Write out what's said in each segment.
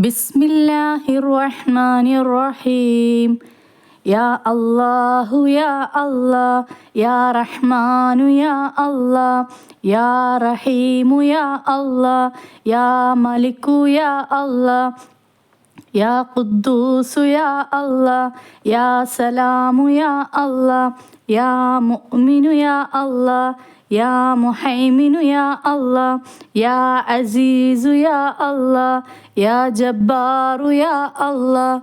بسم الله الرحمن الرحيم يا الله يا الله يا رحمن يا الله يا رحيم يا الله يا ملك يا الله يا قدوس يا الله يا سلام يا الله يا مؤمن يا الله يا محيمن يا الله يا عزيز يا الله يا جبار يا الله.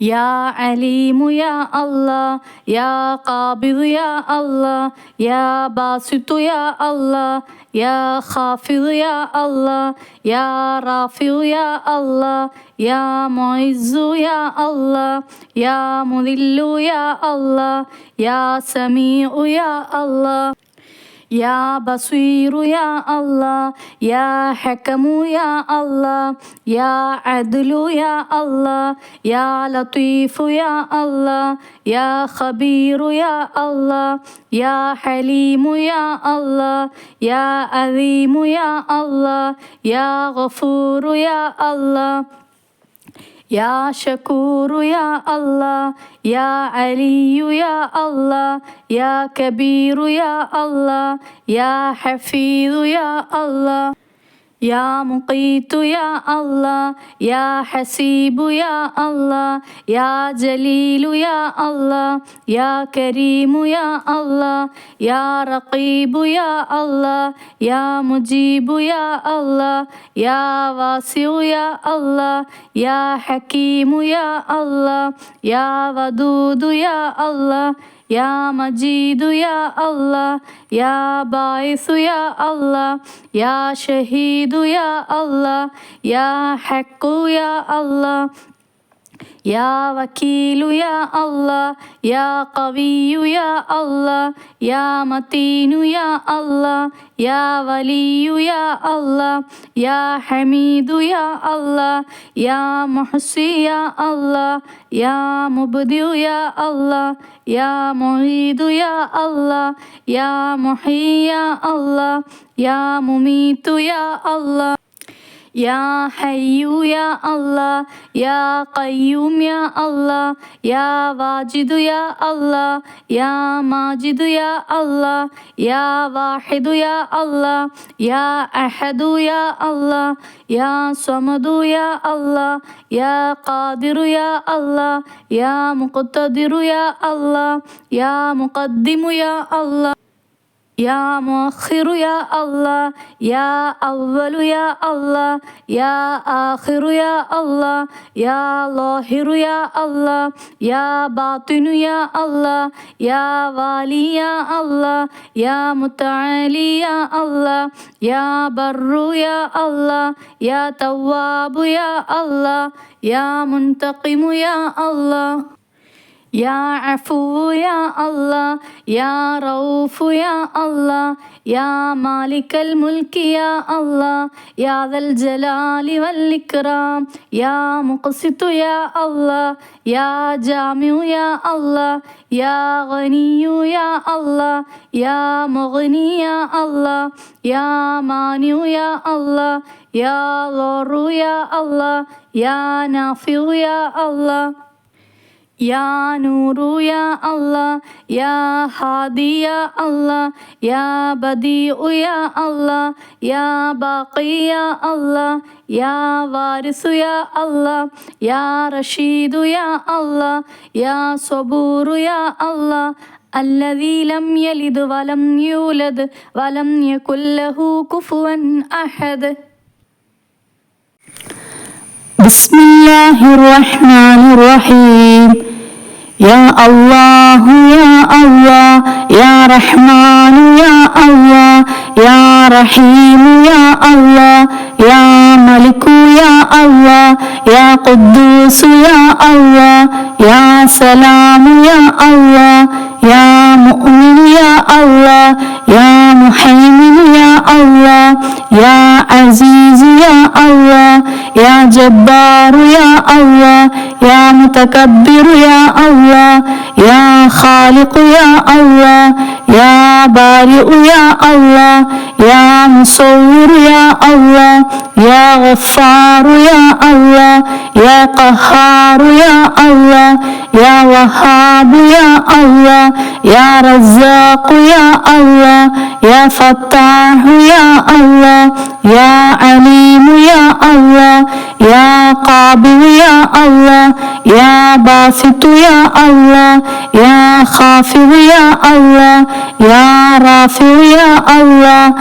يا عليم يا الله يا قابض يا الله يا باسط يا الله يا خافض يا الله يا رافع يا الله يا معز يا الله يا مذل يا الله يا سميع يا الله. يا بصير يا الله يا حكم يا الله يا عدل يا الله يا لطيف يا الله يا خبير يا الله يا حليم يا الله يا عظيم يا الله يا غفور يا الله. يا شكور يا الله يا علي يا الله يا كبير يا الله يا حفيظ يا الله. يا مقيت يا الله يا حسيب يا الله يا جليل يا الله يا كريم يا الله يا رقيب يا الله يا مجيب يا الله يا واسع يا الله يا حكيم يا الله يا ودود يا الله يا مجيد يا الله يا باعث يا الله يا شهيد يا الله يا حق يا الله يا وكيل يا الله يا قوي يا الله يا متين يا الله يا ولي يا الله يا حميد يا الله يا محصي يا الله يا مبدع يا الله يا معيد يا الله يا محيي يا الله يا مميت يا الله. يا حي يا الله يا قيوم يا الله يا واجد يا الله يا ماجد يا الله يا واحد يا الله يا أحد يا الله يا صمد يا الله يا قادر يا الله يا مقتدر يا الله يا مقدم يا الله. يا مؤخر يا الله يا أول يا الله يا آخر يا الله يا ظاهر يا الله يا باطن يا الله يا والي يا الله يا متعالي يا الله يا بر يا الله يا تواب يا الله يا منتقم يا الله. يا عفو يا الله يا رؤوف يا الله يا مالك الملك يا الله يا ذا الجلال والإكرام يا مقسط يا الله يا جامع يا الله يا غني يا الله يا مغني يا الله يا مانع يا الله يا ضر يا الله يا نافع يا الله يا نور يا الله يا هادي يا الله يا بديع يا الله يا باقي يا الله يا وارث يا الله يا رشيد يا الله يا صبور يا الله. الذي لم يلد ولم يولد ولم يكن له كفوا أحد. بسم الله الرحمن الرحيم. يا الله يا الله يا رحمن يا الله يا رحيم يا الله يا ملك يا الله يا قدوس يا الله يا سلام يا الله يا مؤمن يا الله يا محيمن يا الله يا عزيز يا الله يا جبار يا الله يا متكبر يا الله يا خالق يا الله يا بارئ يا الله يا مصور يا الله يا غفار يا الله يا قهار يا الله يا وهاب يا الله يا رزاق يا الله يا فتاح يا الله يا عليم يا الله يا قابل يا الله يا باسط يا الله يا خافض يا الله يا رافع يا الله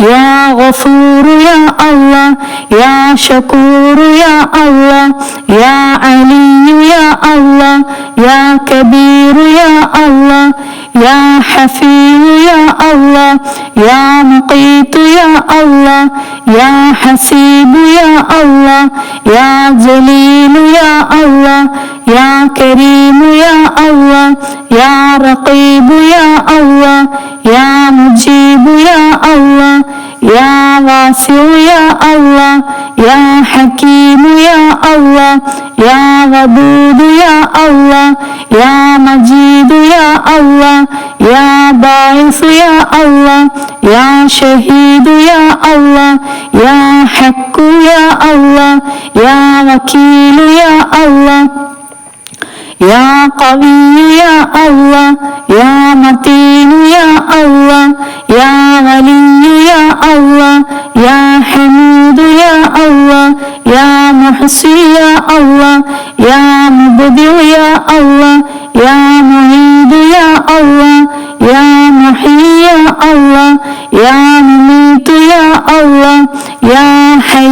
يا غفور يا الله يا شكور يا الله يا علي يا الله يا كبير يا الله يا حفيظ يا الله يا مقيت يا الله يا حسيب يا الله يا جليل يا الله يا كريم يا الله يا رقيب يا الله يا مجيب يا الله يا واسع يا الله يا حكيم يا الله يا ودود يا الله يا مجيد يا الله يا باعث يا الله يا شهيد يا الله يا حق يا الله يا وكيل يا الله يا قوي يا الله يا متين يا الله يا ولي يا الله يا حميد يا الله يا محصي يا الله يا مبدع يا الله يا معيد يا الله يا محيي يا الله يا مميت يا الله يا حي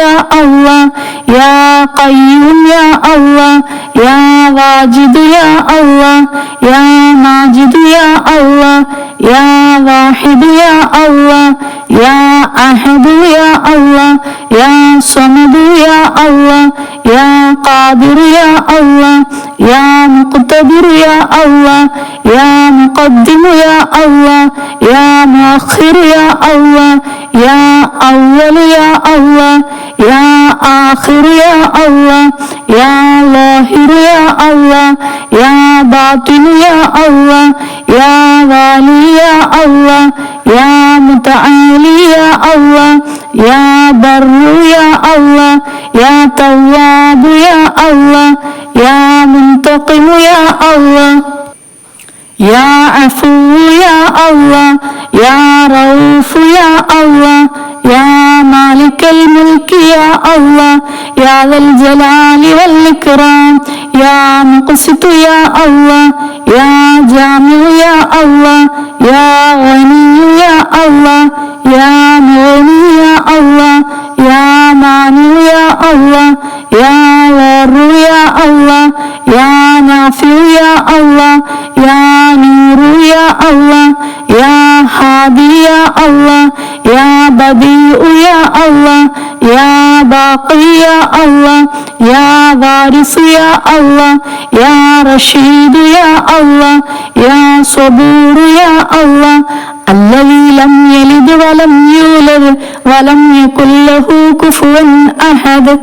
يا الله يا قيوم يا الله يا واجد يا الله يا ماجد يا الله يا واحد يا الله يا أحد يا الله يا صمد يا الله يا قادر يا الله يا مقتدر يا الله يا مقدم يا الله يا مؤخر يا الله يا أول يا الله يا آخر يا الله يا ظاهر يا الله يا باطن يا الله يا والي يا الله يا متعالي يا الله يا بر يا الله يا تواب يا الله يا منتقم يا الله يا عفو يا الله يا رؤوف يا الله يا مالك الملك يا الله يا ذا الجلال والإكرام يا مقسط يا الله يا جامع يا الله يا غني يا الله يا مغني يا الله يا مانع يا الله يا ضار يا الله يا نافع يا الله يا نور يا الله يا هادي يا الله يا بديع يا الله يا باقي يا الله يا وارث يا الله يا رشيد يا الله يا صبور يا الله. الذي لم يلد ولم يولد ولم يكن له كفوا أحد.